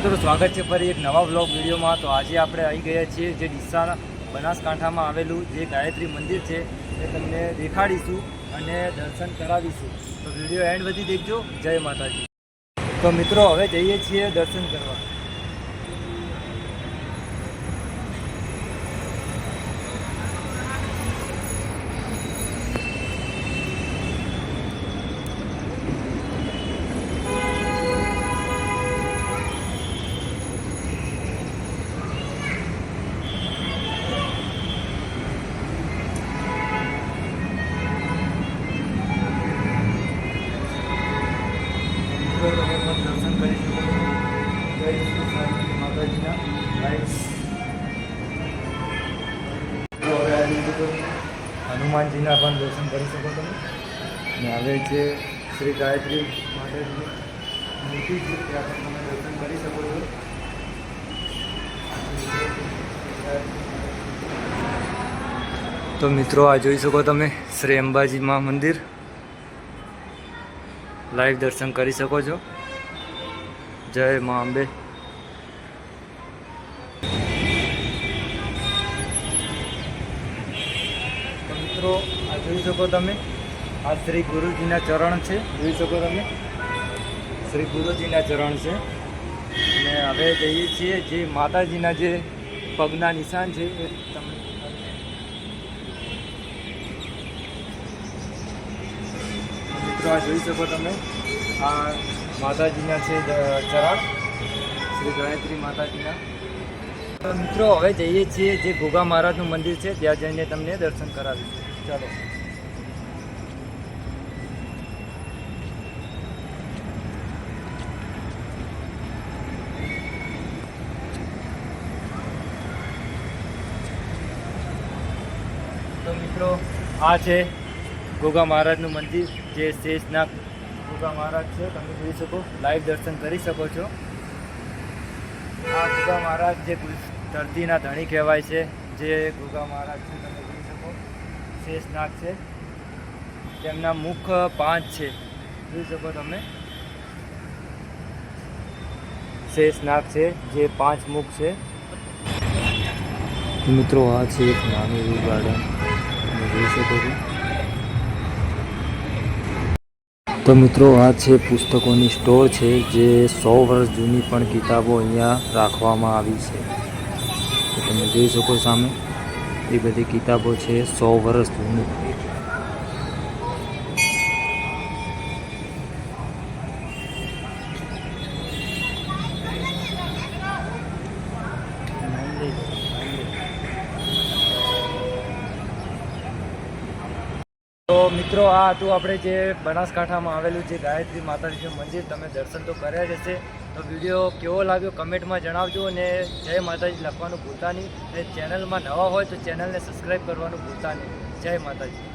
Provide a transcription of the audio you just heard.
મિત્રો સ્વાગત છે ફરી એક નવા બ્લોગ વિડીયોમાં. તો આજે આપણે આવી ગયા છીએ જે ડીસાના બનાસકાંઠામાં આવેલું જે ગાયત્રી મંદિર છે, એ તમને દેખાડીશું અને દર્શન કરાવીશું. તો વીડિયો એન્ડ સુધી દેખજો. જય માતાજી. તો મિત્રો, હવે જઈએ છીએ દર્શન કરવા. હનુમાનજીના પણ દર્શન કરી શકો તમે. અને હવે જે શ્રી ગાયત્રી માતાજીની મૂર્તિ છે, ત્યાં પણ તમે દર્શન કરી શકો છો. તો મિત્રો, આ જોઈ શકો તમે શ્રી અંબાજી મા મંદિર. લાઈવ દર્શન કરી શકો છો. જય મા અંબે. મિત્રો, આ જોઈ શકો તમે. આ શ્રી ગુરુજીના ચરણ છે. જોઈ શકો તમે. શ્રી ગુરુજીના ચરણ છે. અને હવે જઈએ છીએ જે માતાજીના જે પગના નિશાન છે એ તમે મિત્રો, આ જોઈ શકો તમે. આ માતાજીના છે ચરણ. શ્રી ગાયત્રી માતાજીના. મિત્રો, હવે જઈએ છીએ જે ગોગા મહારાજનું મંદિર છે. ત્યાં જઈને તમને દર્શન કરાવીશું. ચાલો. તો મિત્રો, આ છે ગોગા મહારાજનું મંદિર, જે શેષનાગ ગોગા મહારાજ છે. તમે જોઈ શકો લાઈવ દર્શન કરી શકો છો. આ ગોગા મહારાજ જે ધરતીના ધણી કહેવાય છે, જે ગોગા મહારાજ છે, તમે શેષનાગ છે. તેમના મુખ પાંચ છે. જોઈ શકો તમે. શેષનાગ છે, જે પાંચ મુખ છે. મિત્રો, આ છે એક નાનું એવું ગાર્ડન તમે જોઈ શકો છો. તો મિત્રો, આ છે પુસ્તકોની સ્ટોર છે, જે સો વર્ષ જૂની પણ કિતાબો અહીંયા રાખવામાં આવી છે. તો તમે જોઈ શકો સામે. એ બધી કિતાબો છે સો વર્ષ જૂની તો મિત્રો, આ હતું આપણે જે બનાસકાંઠામાં આવેલું જે ગાયત્રી માતાજીનું મંદિર, તમે દર્શન તો કર્યા જ હશે. તો વીડિયો કેવો લાગ્યો કમેન્ટમાં જણાવજો અને જય માતાજી લખવાનું ભૂલતા નહીં. અને ચેનલમાં નવા હોય તો ચેનલને સબસ્ક્રાઈબ કરવાનું ભૂલતા નહીં. જય માતાજી.